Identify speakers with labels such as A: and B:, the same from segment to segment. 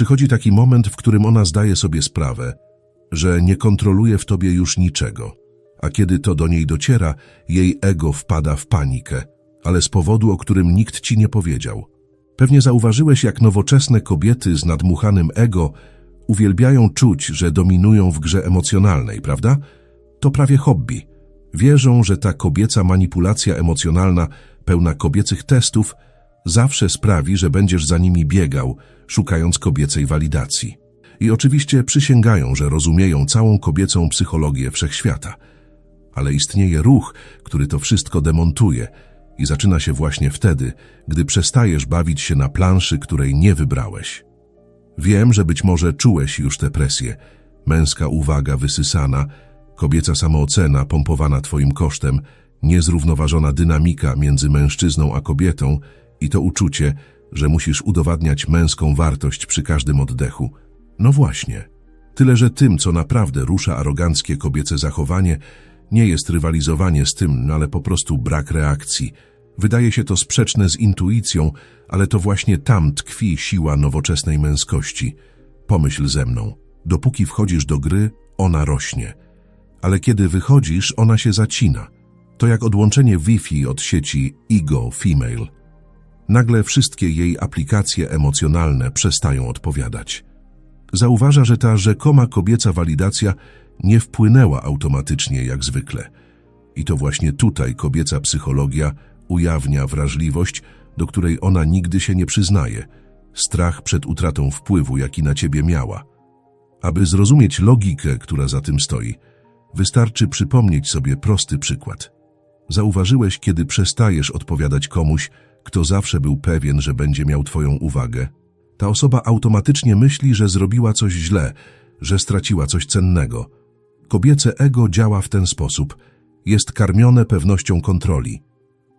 A: Przychodzi taki moment, w którym ona zdaje sobie sprawę, że nie kontroluje w tobie już niczego, a kiedy to do niej dociera, jej ego wpada w panikę, ale z powodu, o którym nikt ci nie powiedział. Pewnie zauważyłeś, jak nowoczesne kobiety z nadmuchanym ego uwielbiają czuć, że dominują w grze emocjonalnej, prawda? To prawie hobby. Wierzą, że ta kobieca manipulacja emocjonalna, pełna kobiecych testów, zawsze sprawi, że będziesz za nimi biegał, szukając kobiecej walidacji. I oczywiście przysięgają, że rozumieją całą kobiecą psychologię wszechświata. Ale istnieje ruch, który to wszystko demontuje i zaczyna się właśnie wtedy, gdy przestajesz bawić się na planszy, której nie wybrałeś. Wiem, że być może czułeś już tę presję. Męska uwaga wysysana, kobieca samoocena pompowana twoim kosztem, niezrównoważona dynamika między mężczyzną a kobietą i to uczucie, że musisz udowadniać męską wartość przy każdym oddechu. No właśnie. Tyle, że tym, co naprawdę rusza aroganckie kobiece zachowanie, nie jest rywalizowanie z tym, ale po prostu brak reakcji. Wydaje się to sprzeczne z intuicją, ale to właśnie tam tkwi siła nowoczesnej męskości. Pomyśl ze mną. Dopóki wchodzisz do gry, ona rośnie. Ale kiedy wychodzisz, ona się zacina. To jak odłączenie Wi-Fi od sieci Ego Female. Nagle wszystkie jej aplikacje emocjonalne przestają odpowiadać. Zauważa, że ta rzekoma kobieca walidacja nie wpłynęła automatycznie jak zwykle. I to właśnie tutaj kobieca psychologia ujawnia wrażliwość, do której ona nigdy się nie przyznaje, strach przed utratą wpływu, jaki na ciebie miała. Aby zrozumieć logikę, która za tym stoi, wystarczy przypomnieć sobie prosty przykład. Zauważyłeś, kiedy przestajesz odpowiadać komuś, kto zawsze był pewien, że będzie miał twoją uwagę. Ta osoba automatycznie myśli, że zrobiła coś źle, że straciła coś cennego. Kobiece ego działa w ten sposób. Jest karmione pewnością kontroli.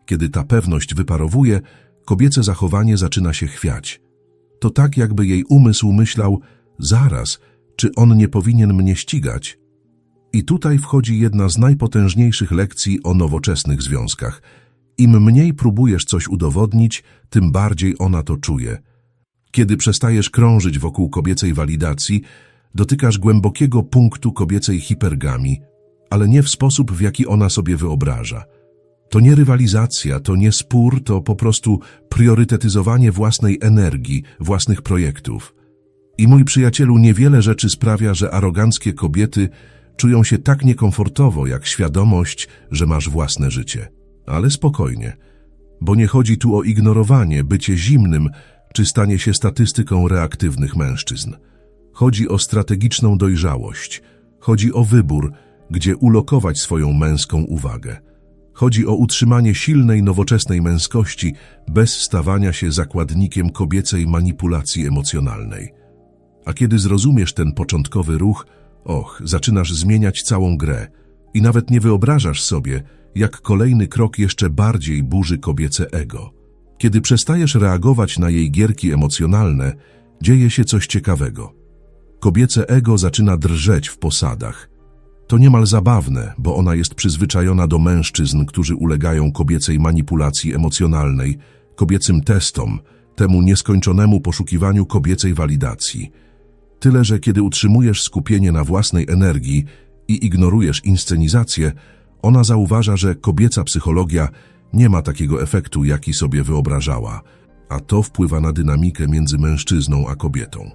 A: Kiedy ta pewność wyparowuje, kobiece zachowanie zaczyna się chwiać. To tak, jakby jej umysł myślał, zaraz, czy on nie powinien mnie ścigać? I tutaj wchodzi jedna z najpotężniejszych lekcji o nowoczesnych związkach. Im mniej próbujesz coś udowodnić, tym bardziej ona to czuje. Kiedy przestajesz krążyć wokół kobiecej walidacji, dotykasz głębokiego punktu kobiecej hipergami, ale nie w sposób, w jaki ona sobie wyobraża. To nie rywalizacja, to nie spór, to po prostu priorytetyzowanie własnej energii, własnych projektów. I mój przyjacielu, niewiele rzeczy sprawia, że aroganckie kobiety czują się tak niekomfortowo, jak świadomość, że masz własne życie. Ale spokojnie, bo nie chodzi tu o ignorowanie, bycie zimnym, czy stanie się statystyką reaktywnych mężczyzn. Chodzi o strategiczną dojrzałość, chodzi o wybór, gdzie ulokować swoją męską uwagę. Chodzi o utrzymanie silnej, nowoczesnej męskości bez stawania się zakładnikiem kobiecej manipulacji emocjonalnej. A kiedy zrozumiesz ten początkowy ruch, och, zaczynasz zmieniać całą grę i nawet nie wyobrażasz sobie, jak kolejny krok jeszcze bardziej burzy kobiece ego. Kiedy przestajesz reagować na jej gierki emocjonalne, dzieje się coś ciekawego. Kobiece ego zaczyna drżeć w posadach. To niemal zabawne, bo ona jest przyzwyczajona do mężczyzn, którzy ulegają kobiecej manipulacji emocjonalnej, kobiecym testom, temu nieskończonemu poszukiwaniu kobiecej walidacji. Tyle, że kiedy utrzymujesz skupienie na własnej energii i ignorujesz inscenizację, ona zauważa, że kobieca psychologia nie ma takiego efektu, jaki sobie wyobrażała, a to wpływa na dynamikę między mężczyzną a kobietą.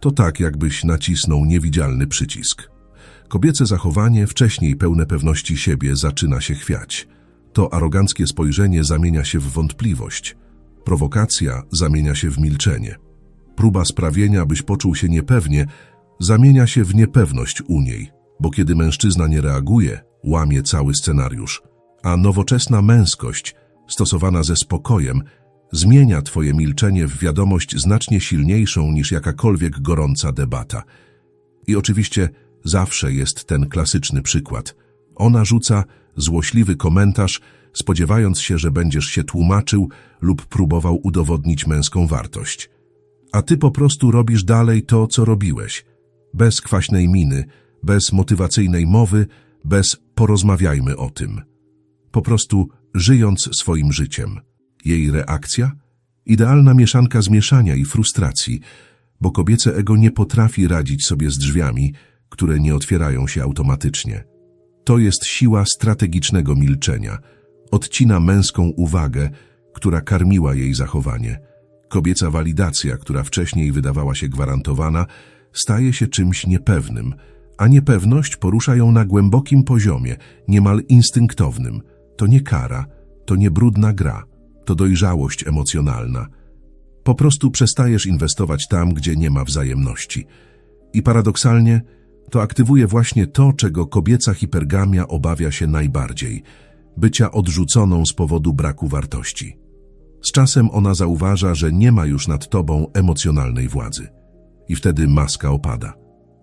A: To tak, jakbyś nacisnął niewidzialny przycisk. Kobiece zachowanie, wcześniej pełne pewności siebie, zaczyna się chwiać. To aroganckie spojrzenie zamienia się w wątpliwość. Prowokacja zamienia się w milczenie. Próba sprawienia, byś poczuł się niepewnie, zamienia się w niepewność u niej, bo kiedy mężczyzna nie reaguje, łamie cały scenariusz. A nowoczesna męskość, stosowana ze spokojem, zmienia twoje milczenie w wiadomość znacznie silniejszą niż jakakolwiek gorąca debata. I oczywiście zawsze jest ten klasyczny przykład. Ona rzuca złośliwy komentarz, spodziewając się, że będziesz się tłumaczył lub próbował udowodnić męską wartość. A ty po prostu robisz dalej to, co robiłeś. Bez kwaśnej miny, bez motywacyjnej mowy, bez porozmawiajmy o tym. Po prostu żyjąc swoim życiem. Jej reakcja? Idealna mieszanka zmieszania i frustracji, bo kobiece ego nie potrafi radzić sobie z drzwiami, które nie otwierają się automatycznie. To jest siła strategicznego milczenia. Odcina męską uwagę, która karmiła jej zachowanie. Kobieca walidacja, która wcześniej wydawała się gwarantowana, staje się czymś niepewnym, a niepewność porusza ją na głębokim poziomie, niemal instynktownym. To nie kara, to nie brudna gra, to dojrzałość emocjonalna. Po prostu przestajesz inwestować tam, gdzie nie ma wzajemności. I paradoksalnie to aktywuje właśnie to, czego kobieca hipergamia obawia się najbardziej bycia odrzuconą z powodu braku wartości. Z czasem ona zauważa, że nie ma już nad tobą emocjonalnej władzy. I wtedy maska opada.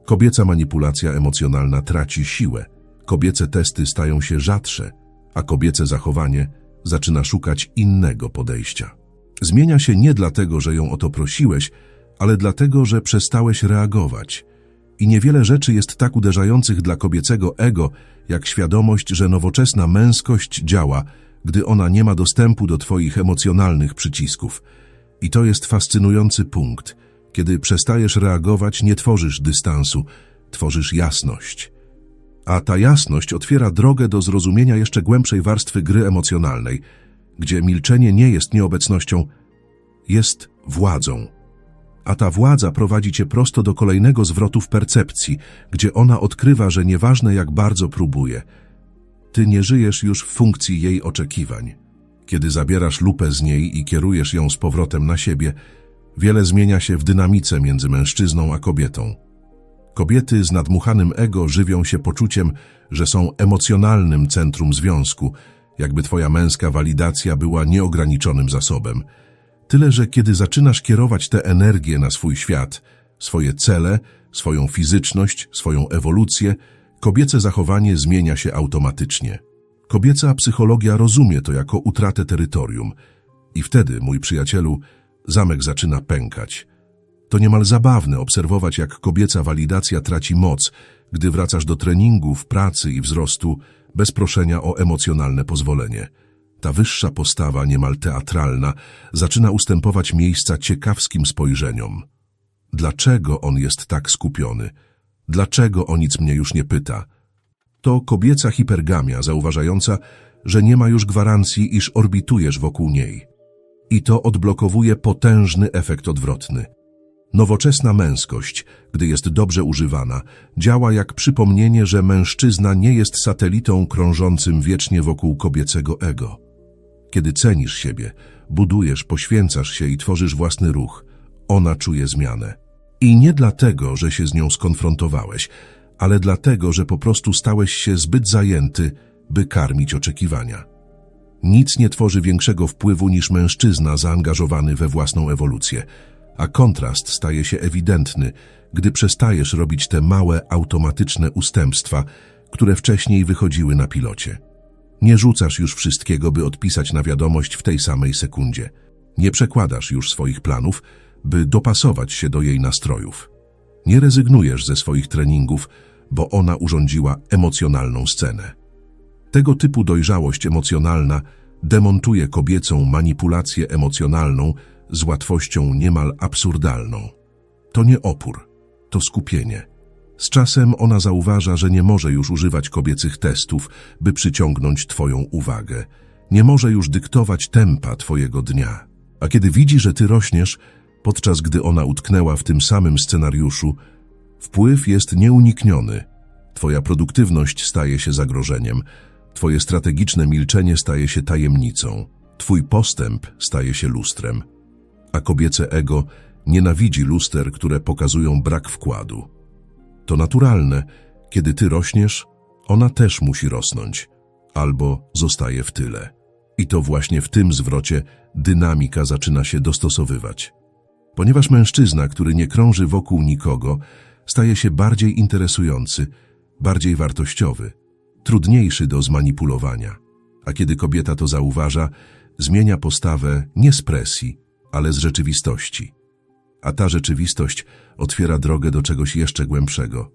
A: Kobieca manipulacja emocjonalna traci siłę, kobiece testy stają się rzadsze, a kobiece zachowanie zaczyna szukać innego podejścia. Zmienia się nie dlatego, że ją o to prosiłeś, ale dlatego, że przestałeś reagować. I niewiele rzeczy jest tak uderzających dla kobiecego ego, jak świadomość, że nowoczesna męskość działa, gdy ona nie ma dostępu do Twoich emocjonalnych przycisków. I to jest fascynujący punkt. Kiedy przestajesz reagować, nie tworzysz dystansu, tworzysz jasność. A ta jasność otwiera drogę do zrozumienia jeszcze głębszej warstwy gry emocjonalnej, gdzie milczenie nie jest nieobecnością, jest władzą. A ta władza prowadzi cię prosto do kolejnego zwrotu w percepcji, gdzie ona odkrywa, że nieważne jak bardzo próbuje, ty nie żyjesz już w funkcji jej oczekiwań. Kiedy zabierasz lupę z niej i kierujesz ją z powrotem na siebie, wiele zmienia się w dynamice między mężczyzną a kobietą. Kobiety z nadmuchanym ego żywią się poczuciem, że są emocjonalnym centrum związku, jakby twoja męska walidacja była nieograniczonym zasobem. Tyle, że kiedy zaczynasz kierować tę energię na swój świat, swoje cele, swoją fizyczność, swoją ewolucję, kobiece zachowanie zmienia się automatycznie. Kobieca psychologia rozumie to jako utratę terytorium. I wtedy, mój przyjacielu, zamek zaczyna pękać. To niemal zabawne obserwować, jak kobieca walidacja traci moc, gdy wracasz do treningów, pracy i wzrostu bez proszenia o emocjonalne pozwolenie. Ta wyższa postawa, niemal teatralna, zaczyna ustępować miejsca ciekawskim spojrzeniom. Dlaczego on jest tak skupiony? Dlaczego o nic mnie już nie pyta? To kobieca hipergamia zauważająca, że nie ma już gwarancji, iż orbitujesz wokół niej. I to odblokowuje potężny efekt odwrotny. Nowoczesna męskość, gdy jest dobrze używana, działa jak przypomnienie, że mężczyzna nie jest satelitą krążącym wiecznie wokół kobiecego ego. Kiedy cenisz siebie, budujesz, poświęcasz się i tworzysz własny ruch, ona czuje zmianę. I nie dlatego, że się z nią skonfrontowałeś, ale dlatego, że po prostu stałeś się zbyt zajęty, by karmić oczekiwania. Nic nie tworzy większego wpływu niż mężczyzna zaangażowany we własną ewolucję, a kontrast staje się ewidentny, gdy przestajesz robić te małe, automatyczne ustępstwa, które wcześniej wychodziły na pilocie. Nie rzucasz już wszystkiego, by odpisać na wiadomość w tej samej sekundzie. Nie przekładasz już swoich planów, by dopasować się do jej nastrojów. Nie rezygnujesz ze swoich treningów, bo ona urządziła emocjonalną scenę. Tego typu dojrzałość emocjonalna demontuje kobiecą manipulację emocjonalną z łatwością niemal absurdalną. To nie opór, to skupienie. Z czasem ona zauważa, że nie może już używać kobiecych testów, by przyciągnąć Twoją uwagę. Nie może już dyktować tempa Twojego dnia. A kiedy widzi, że Ty rośniesz, podczas gdy ona utknęła w tym samym scenariuszu, wpływ jest nieunikniony. Twoja produktywność staje się zagrożeniem, Twoje strategiczne milczenie staje się tajemnicą, Twój postęp staje się lustrem, a kobiece ego nienawidzi luster, które pokazują brak wkładu. To naturalne, kiedy Ty rośniesz, ona też musi rosnąć, albo zostaje w tyle. I to właśnie w tym zwrocie dynamika zaczyna się dostosowywać. Ponieważ mężczyzna, który nie krąży wokół nikogo, staje się bardziej interesujący, bardziej wartościowy, trudniejszy do zmanipulowania. A kiedy kobieta to zauważa, zmienia postawę nie z presji, ale z rzeczywistości. A ta rzeczywistość otwiera drogę do czegoś jeszcze głębszego.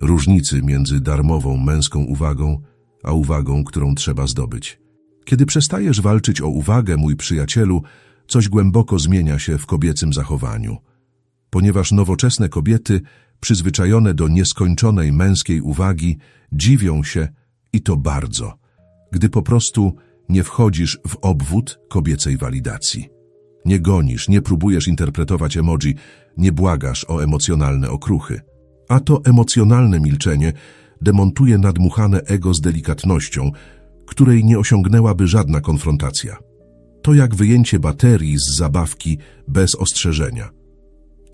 A: Różnicy między darmową męską uwagą, a uwagą, którą trzeba zdobyć. Kiedy przestajesz walczyć o uwagę, mój przyjacielu, coś głęboko zmienia się w kobiecym zachowaniu. ponieważ nowoczesne kobiety, przyzwyczajone do nieskończonej męskiej uwagi, dziwią się i to bardzo, gdy po prostu nie wchodzisz w obwód kobiecej walidacji. Nie gonisz, nie próbujesz interpretować emoji, nie błagasz o emocjonalne okruchy. A to emocjonalne milczenie demontuje nadmuchane ego z delikatnością, której nie osiągnęłaby żadna konfrontacja. To jak wyjęcie baterii z zabawki bez ostrzeżenia.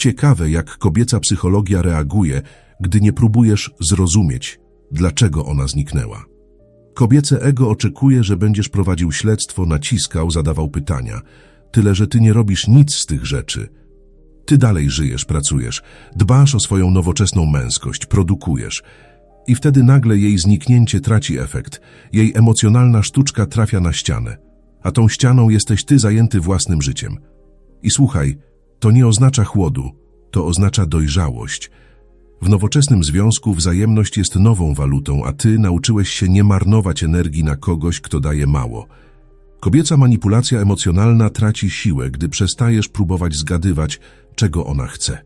A: Ciekawe, jak kobieca psychologia reaguje, gdy nie próbujesz zrozumieć, dlaczego ona zniknęła. Kobiece ego oczekuje, że będziesz prowadził śledztwo, naciskał, zadawał pytania. Tyle, że ty nie robisz nic z tych rzeczy. Ty dalej żyjesz, pracujesz, dbasz o swoją nowoczesną męskość, produkujesz. I wtedy nagle jej zniknięcie traci efekt. Jej emocjonalna sztuczka trafia na ścianę. A tą ścianą jesteś ty zajęty własnym życiem. I słuchaj, to nie oznacza chłodu, to oznacza dojrzałość. W nowoczesnym związku wzajemność jest nową walutą, a ty nauczyłeś się nie marnować energii na kogoś, kto daje mało. Kobieca manipulacja emocjonalna traci siłę, gdy przestajesz próbować zgadywać, czego ona chce.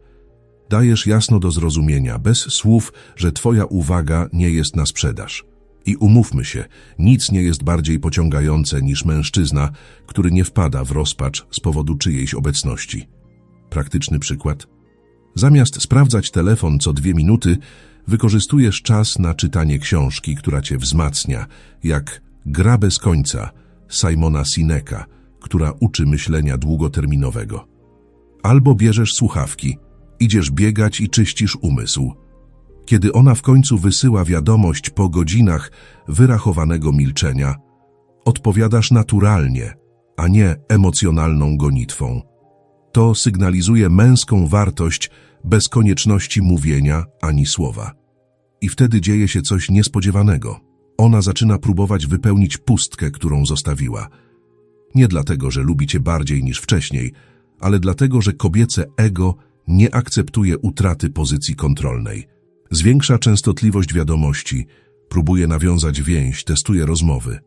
A: Dajesz jasno do zrozumienia, bez słów, że twoja uwaga nie jest na sprzedaż. I umówmy się, nic nie jest bardziej pociągające niż mężczyzna, który nie wpada w rozpacz z powodu czyjejś obecności. Praktyczny przykład. Zamiast sprawdzać telefon co dwie minuty, wykorzystujesz czas na czytanie książki, która cię wzmacnia, jak Gra bez końca Simona Sineka, która uczy myślenia długoterminowego. Albo bierzesz słuchawki, idziesz biegać i czyścisz umysł. Kiedy ona w końcu wysyła wiadomość po godzinach wyrachowanego milczenia, odpowiadasz naturalnie, a nie emocjonalną gonitwą. To sygnalizuje męską wartość bez konieczności mówienia ani słowa. I wtedy dzieje się coś niespodziewanego. Ona zaczyna próbować wypełnić pustkę, którą zostawiła. Nie dlatego, że lubi cię bardziej niż wcześniej, ale dlatego, że kobiece ego nie akceptuje utraty pozycji kontrolnej. Zwiększa częstotliwość wiadomości, próbuje nawiązać więź, testuje rozmowy.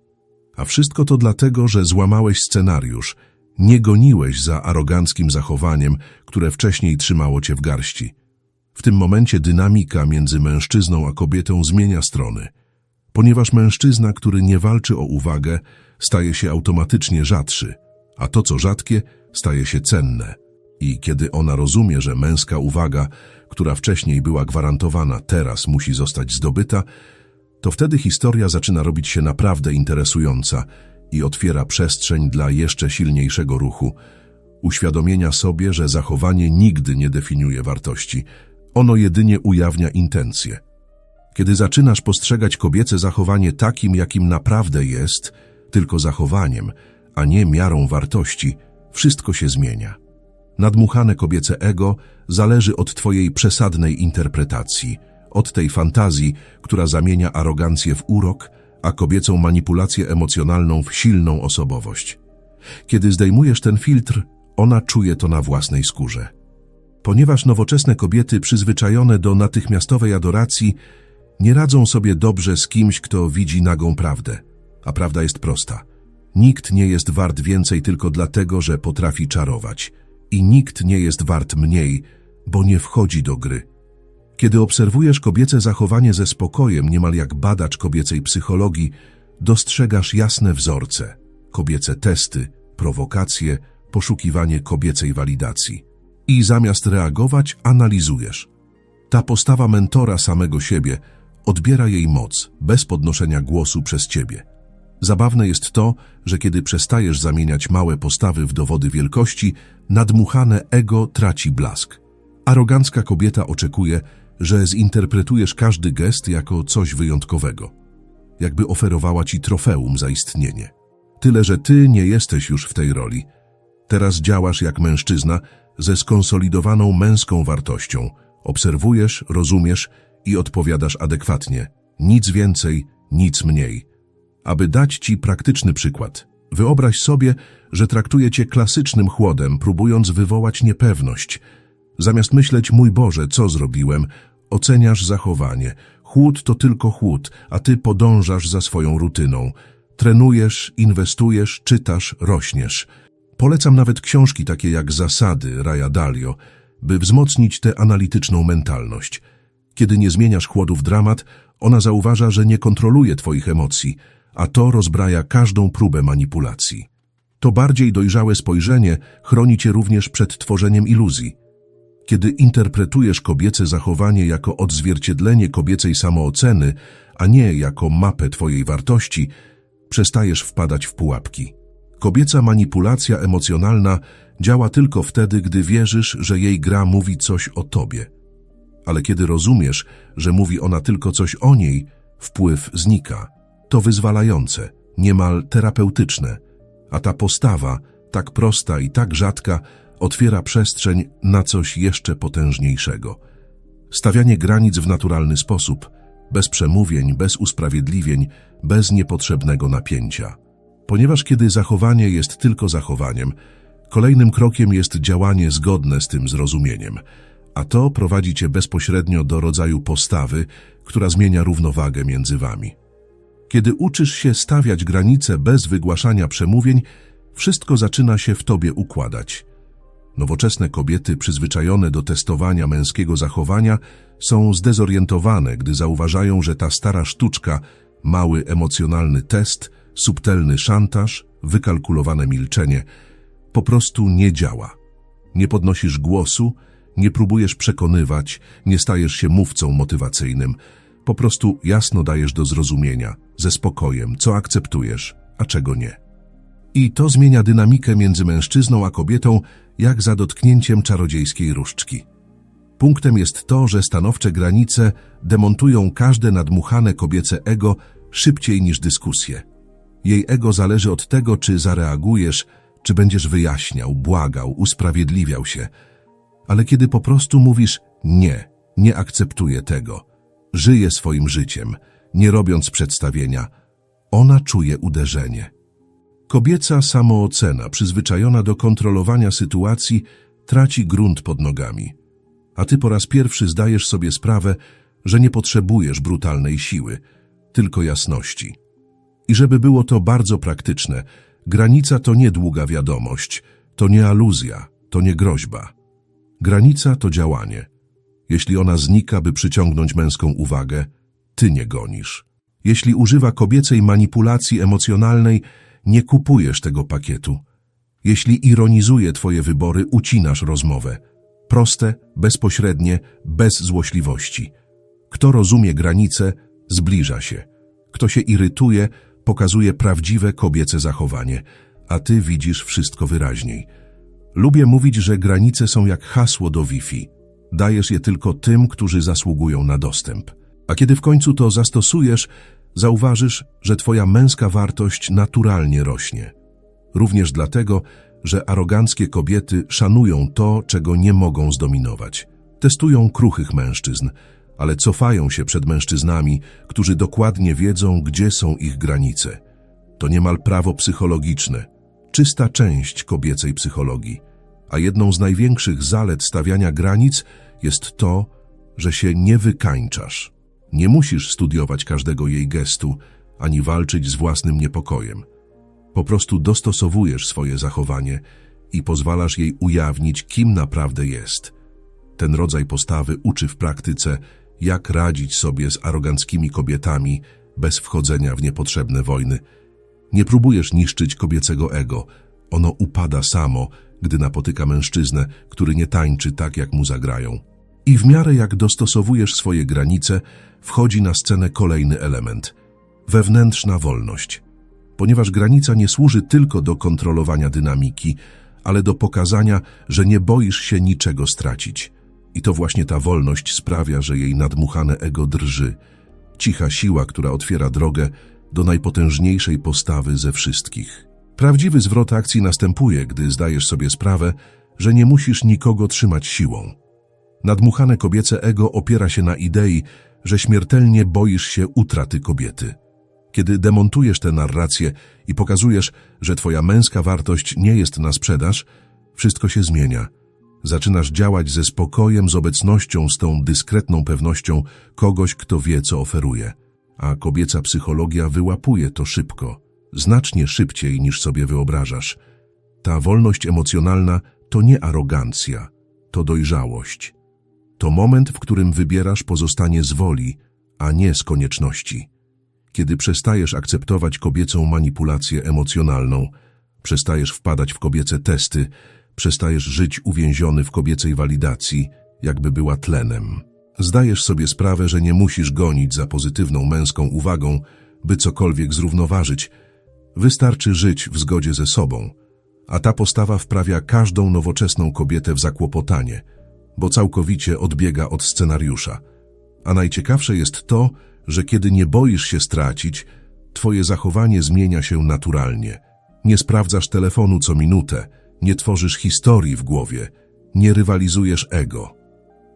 A: A wszystko to dlatego, że złamałeś scenariusz, nie goniłeś za aroganckim zachowaniem, które wcześniej trzymało cię w garści. W tym momencie dynamika między mężczyzną a kobietą zmienia strony, ponieważ mężczyzna, który nie walczy o uwagę, staje się automatycznie rzadszy, a to, co rzadkie, staje się cenne. I kiedy ona rozumie, że męska uwaga, która wcześniej była gwarantowana, teraz musi zostać zdobyta, to wtedy historia zaczyna robić się naprawdę interesująca i otwiera przestrzeń dla jeszcze silniejszego ruchu, uświadomienia sobie, że zachowanie nigdy nie definiuje wartości, ono jedynie ujawnia intencje. Kiedy zaczynasz postrzegać kobiece zachowanie takim, jakim naprawdę jest, tylko zachowaniem, a nie miarą wartości, wszystko się zmienia. Nadmuchane kobiece ego zależy od twojej przesadnej interpretacji, od tej fantazji, która zamienia arogancję w urok, a kobiecą manipulację emocjonalną w silną osobowość. Kiedy zdejmujesz ten filtr, ona czuje to na własnej skórze. Ponieważ nowoczesne kobiety przyzwyczajone do natychmiastowej adoracji nie radzą sobie dobrze z kimś, kto widzi nagą prawdę. A prawda jest prosta. Nikt nie jest wart więcej tylko dlatego, że potrafi czarować. I nikt nie jest wart mniej, bo nie wchodzi do gry. Kiedy obserwujesz kobiece zachowanie ze spokojem, niemal jak badacz kobiecej psychologii, dostrzegasz jasne wzorce, kobiece testy, prowokacje, poszukiwanie kobiecej walidacji. I zamiast reagować, analizujesz. Ta postawa mentora samego siebie odbiera jej moc, bez podnoszenia głosu przez ciebie. Zabawne jest to, że kiedy przestajesz zamieniać małe postawy w dowody wielkości, nadmuchane ego traci blask. Arogancka kobieta oczekuje, że zinterpretujesz każdy gest jako coś wyjątkowego, jakby oferowała ci trofeum za istnienie. Tyle, że ty nie jesteś już w tej roli. Teraz działasz jak mężczyzna ze skonsolidowaną męską wartością. Obserwujesz, rozumiesz i odpowiadasz adekwatnie. Nic więcej, nic mniej. Aby dać ci praktyczny przykład, wyobraź sobie, że traktuje cię klasycznym chłodem, próbując wywołać niepewność. Zamiast myśleć, mój Boże, co zrobiłem, oceniasz zachowanie. Chłód to tylko chłód, a ty podążasz za swoją rutyną. Trenujesz, inwestujesz, czytasz, rośniesz. Polecam nawet książki takie jak Zasady Raya Dalio. by wzmocnić tę analityczną mentalność. Kiedy nie zmieniasz chłodu w dramat, ona zauważa, że nie kontroluje twoich emocji, a to rozbraja każdą próbę manipulacji. To bardziej dojrzałe spojrzenie chroni cię również przed tworzeniem iluzji. Kiedy interpretujesz kobiece zachowanie jako odzwierciedlenie kobiecej samooceny, a nie jako mapę twojej wartości, przestajesz wpadać w pułapki. Kobieca manipulacja emocjonalna działa tylko wtedy, gdy wierzysz, że jej gra mówi coś o tobie. Ale kiedy rozumiesz, że mówi ona tylko coś o niej, wpływ znika. To wyzwalające, niemal terapeutyczne, a ta postawa, tak prosta i tak rzadka, otwiera przestrzeń na coś jeszcze potężniejszego. Stawianie granic w naturalny sposób, bez przemówień, bez usprawiedliwień, bez niepotrzebnego napięcia. Ponieważ kiedy zachowanie jest tylko zachowaniem, kolejnym krokiem jest działanie zgodne z tym zrozumieniem, a to prowadzi cię bezpośrednio do rodzaju postawy, która zmienia równowagę między wami. Kiedy uczysz się stawiać granice bez wygłaszania przemówień, wszystko zaczyna się w tobie układać. Nowoczesne kobiety przyzwyczajone do testowania męskiego zachowania są zdezorientowane, gdy zauważają, że ta stara sztuczka, mały emocjonalny test, subtelny szantaż, wykalkulowane milczenie, po prostu nie działa. Nie podnosisz głosu, nie próbujesz przekonywać, nie stajesz się mówcą motywacyjnym. Po prostu jasno dajesz do zrozumienia, ze spokojem, co akceptujesz, a czego nie. I to zmienia dynamikę między mężczyzną a kobietą, jak za dotknięciem czarodziejskiej różdżki. Punktem jest to, że stanowcze granice demontują każde nadmuchane kobiece ego szybciej niż dyskusje. Jej ego zależy od tego, czy zareagujesz, czy będziesz wyjaśniał, błagał, usprawiedliwiał się. Ale kiedy po prostu mówisz nie, nie akceptuję tego, żyję swoim życiem, nie robiąc przedstawienia, ona czuje uderzenie. Kobieca samoocena, przyzwyczajona do kontrolowania sytuacji, traci grunt pod nogami. A ty po raz pierwszy zdajesz sobie sprawę, że nie potrzebujesz brutalnej siły, tylko jasności. I żeby było to bardzo praktyczne, granica to nie długa wiadomość, to nie aluzja, to nie groźba. Granica to działanie. Jeśli ona znika, by przyciągnąć męską uwagę, ty nie gonisz. Jeśli używa kobiecej manipulacji emocjonalnej, nie kupujesz tego pakietu. Jeśli ironizuje twoje wybory, ucinasz rozmowę. Proste, bezpośrednie, bez złośliwości. Kto rozumie granice, zbliża się. Kto się irytuje, pokazuje prawdziwe kobiece zachowanie, a ty widzisz wszystko wyraźniej. Lubię mówić, że granice są jak hasło do Wi-Fi. Dajesz je tylko tym, którzy zasługują na dostęp. A kiedy w końcu to zastosujesz, zauważysz, że twoja męska wartość naturalnie rośnie. Również dlatego, że aroganckie kobiety szanują to, czego nie mogą zdominować. Testują kruchych mężczyzn, ale cofają się przed mężczyznami, którzy dokładnie wiedzą, gdzie są ich granice. To niemal prawo psychologiczne, czysta część kobiecej psychologii. A jedną z największych zalet stawiania granic jest to, że się nie wykańczasz. Nie musisz studiować każdego jej gestu, ani walczyć z własnym niepokojem. Po prostu dostosowujesz swoje zachowanie i pozwalasz jej ujawnić, kim naprawdę jest. Ten rodzaj postawy uczy w praktyce, jak radzić sobie z aroganckimi kobietami bez wchodzenia w niepotrzebne wojny. Nie próbujesz niszczyć kobiecego ego, ono upada samo, gdy napotyka mężczyznę, który nie tańczy tak, jak mu zagrają. I w miarę jak dostosowujesz swoje granice, wchodzi na scenę kolejny element wewnętrzna wolność. Ponieważ granica nie służy tylko do kontrolowania dynamiki, ale do pokazania, że nie boisz się niczego stracić. I to właśnie ta wolność sprawia, że jej nadmuchane ego drży. Cicha siła, która otwiera drogę do najpotężniejszej postawy ze wszystkich. Prawdziwy zwrot akcji następuje, gdy zdajesz sobie sprawę, że nie musisz nikogo trzymać siłą. Nadmuchane kobiece ego opiera się na idei, że śmiertelnie boisz się utraty kobiety. Kiedy demontujesz tę narrację i pokazujesz, że twoja męska wartość nie jest na sprzedaż, wszystko się zmienia. Zaczynasz działać ze spokojem, z obecnością, z tą dyskretną pewnością kogoś, kto wie, co oferuje. A kobieca psychologia wyłapuje to szybko, znacznie szybciej niż sobie wyobrażasz. Ta wolność emocjonalna to nie arogancja, to dojrzałość. To moment, w którym wybierasz pozostanie z woli, a nie z konieczności. Kiedy przestajesz akceptować kobiecą manipulację emocjonalną, przestajesz wpadać w kobiece testy, przestajesz żyć uwięziony w kobiecej walidacji, jakby była tlenem. Zdajesz sobie sprawę, że nie musisz gonić za pozytywną męską uwagą, by cokolwiek zrównoważyć. Wystarczy żyć w zgodzie ze sobą, a ta postawa wprawia każdą nowoczesną kobietę w zakłopotanie, bo całkowicie odbiega od scenariusza. A najciekawsze jest to, że kiedy nie boisz się stracić, twoje zachowanie zmienia się naturalnie. Nie sprawdzasz telefonu co minutę, nie tworzysz historii w głowie, nie rywalizujesz ego.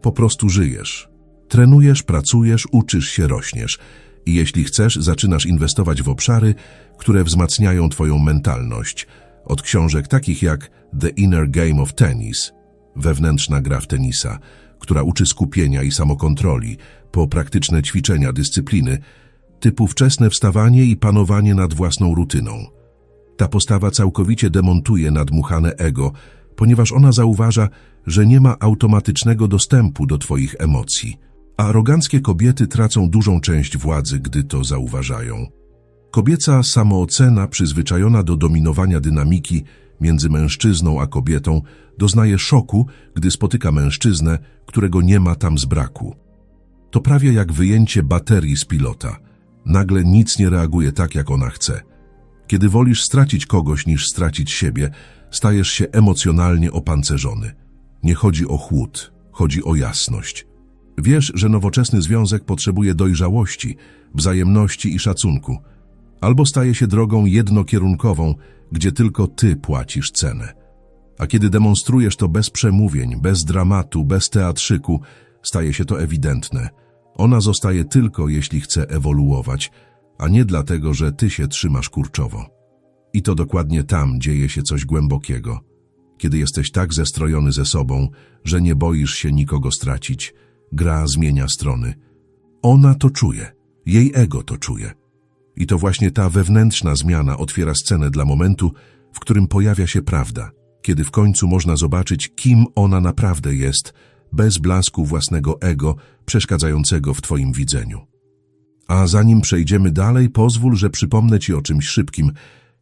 A: Po prostu żyjesz. Trenujesz, pracujesz, uczysz się, rośniesz. I jeśli chcesz, zaczynasz inwestować w obszary, które wzmacniają twoją mentalność. Od książek takich jak The Inner Game of Tennis, wewnętrzna gra w tenisa, która uczy skupienia i samokontroli, po praktyczne ćwiczenia dyscypliny, typu wczesne wstawanie i panowanie nad własną rutyną. Ta postawa całkowicie demontuje nadmuchane ego, ponieważ ona zauważa, że nie ma automatycznego dostępu do Twoich emocji. A aroganckie kobiety tracą dużą część władzy, gdy to zauważają. Kobieca samoocena, przyzwyczajona do dominowania dynamiki między mężczyzną a kobietą, doznaje szoku, gdy spotyka mężczyznę, którego nie ma tam z braku. To prawie jak wyjęcie baterii z pilota. Nagle nic nie reaguje tak, jak ona chce. Kiedy wolisz stracić kogoś niż stracić siebie, stajesz się emocjonalnie opancerzony. Nie chodzi o chłód, chodzi o jasność. Wiesz, że nowoczesny związek potrzebuje dojrzałości, wzajemności i szacunku, albo staje się drogą jednokierunkową, gdzie tylko ty płacisz cenę. A kiedy demonstrujesz to bez przemówień, bez dramatu, bez teatrzyku, staje się to ewidentne. Ona zostaje tylko, jeśli chce ewoluować, a nie dlatego, że ty się trzymasz kurczowo. I to dokładnie tam dzieje się coś głębokiego. Kiedy jesteś tak zestrojony ze sobą, że nie boisz się nikogo stracić, gra zmienia strony. Ona to czuje, jej ego to czuje. I to właśnie ta wewnętrzna zmiana otwiera scenę dla momentu, w którym pojawia się prawda, kiedy w końcu można zobaczyć, kim ona naprawdę jest, bez blasku własnego ego przeszkadzającego w Twoim widzeniu. A zanim przejdziemy dalej, pozwól, że przypomnę Ci o czymś szybkim,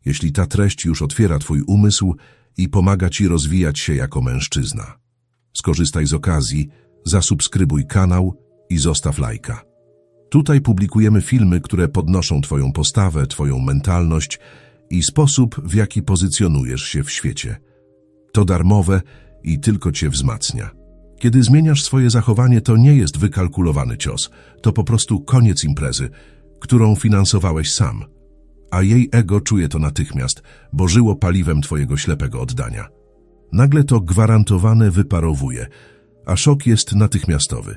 A: jeśli ta treść już otwiera Twój umysł i pomaga Ci rozwijać się jako mężczyzna. Skorzystaj z okazji, zasubskrybuj kanał i zostaw lajka. Tutaj publikujemy filmy, które podnoszą Twoją postawę, Twoją mentalność i sposób, w jaki pozycjonujesz się w świecie. To darmowe i tylko Cię wzmacnia. Kiedy zmieniasz swoje zachowanie, to nie jest wykalkulowany cios, to po prostu koniec imprezy, którą finansowałeś sam. A jej ego czuje to natychmiast, bo żyło paliwem twojego ślepego oddania. Nagle to gwarantowane wyparowuje, a szok jest natychmiastowy.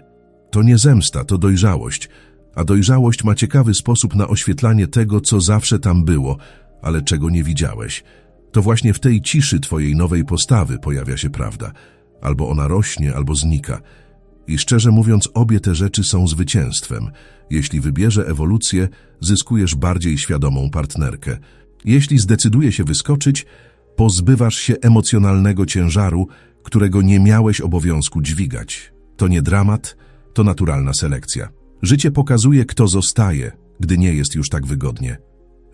A: To nie zemsta, to dojrzałość, a dojrzałość ma ciekawy sposób na oświetlanie tego, co zawsze tam było, ale czego nie widziałeś. To właśnie w tej ciszy twojej nowej postawy pojawia się prawda – Albo ona rośnie, albo znika. I szczerze mówiąc, obie te rzeczy są zwycięstwem. Jeśli wybierze ewolucję, zyskujesz bardziej świadomą partnerkę. Jeśli zdecyduje się wyskoczyć, pozbywasz się emocjonalnego ciężaru, którego nie miałeś obowiązku dźwigać. To nie dramat, to naturalna selekcja. Życie pokazuje, kto zostaje, gdy nie jest już tak wygodnie.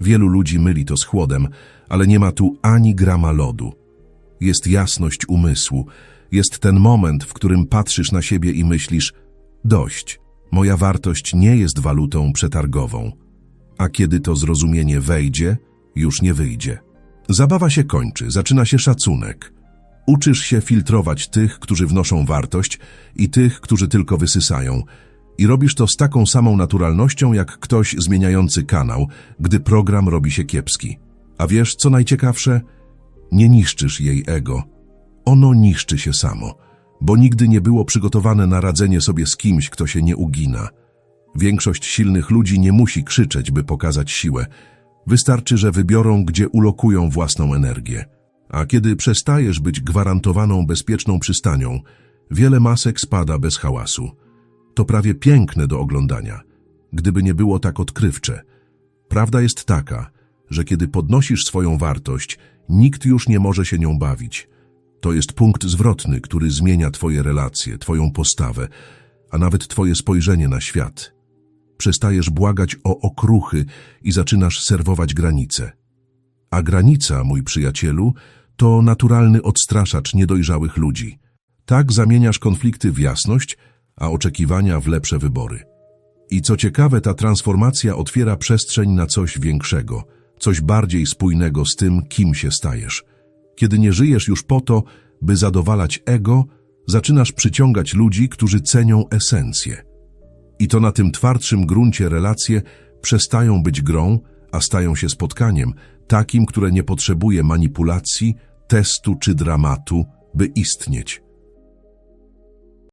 A: Wielu ludzi myli to z chłodem, ale nie ma tu ani grama lodu. Jest jasność umysłu, jest ten moment, w którym patrzysz na siebie i myślisz: dość, moja wartość nie jest walutą przetargową. A kiedy to zrozumienie wejdzie, już nie wyjdzie. Zabawa się kończy, zaczyna się szacunek. Uczysz się filtrować tych, którzy wnoszą wartość i tych, którzy tylko wysysają. I robisz to z taką samą naturalnością, jak ktoś zmieniający kanał, gdy program robi się kiepski. A wiesz, co najciekawsze? Nie niszczysz jej ego ono niszczy się samo, bo nigdy nie było przygotowane na radzenie sobie z kimś, kto się nie ugina. Większość silnych ludzi nie musi krzyczeć, by pokazać siłę. Wystarczy, że wybiorą, gdzie ulokują własną energię. A kiedy przestajesz być gwarantowaną bezpieczną przystanią, wiele masek spada bez hałasu. To prawie piękne do oglądania, gdyby nie było tak odkrywcze. Prawda jest taka, że kiedy podnosisz swoją wartość, nikt już nie może się nią bawić – To jest punkt zwrotny, który zmienia twoje relacje, twoją postawę, a nawet twoje spojrzenie na świat. Przestajesz błagać o okruchy i zaczynasz serwować granice. A granica, mój przyjacielu, to naturalny odstraszacz niedojrzałych ludzi. Tak zamieniasz konflikty w jasność, a oczekiwania w lepsze wybory. I co ciekawe, ta transformacja otwiera przestrzeń na coś większego, coś bardziej spójnego z tym, kim się stajesz. Kiedy nie żyjesz już po to, by zadowalać ego, zaczynasz przyciągać ludzi, którzy cenią esencję. I to na tym twardszym gruncie relacje przestają być grą, a stają się spotkaniem, takim, które nie potrzebuje manipulacji, testu czy dramatu, by istnieć.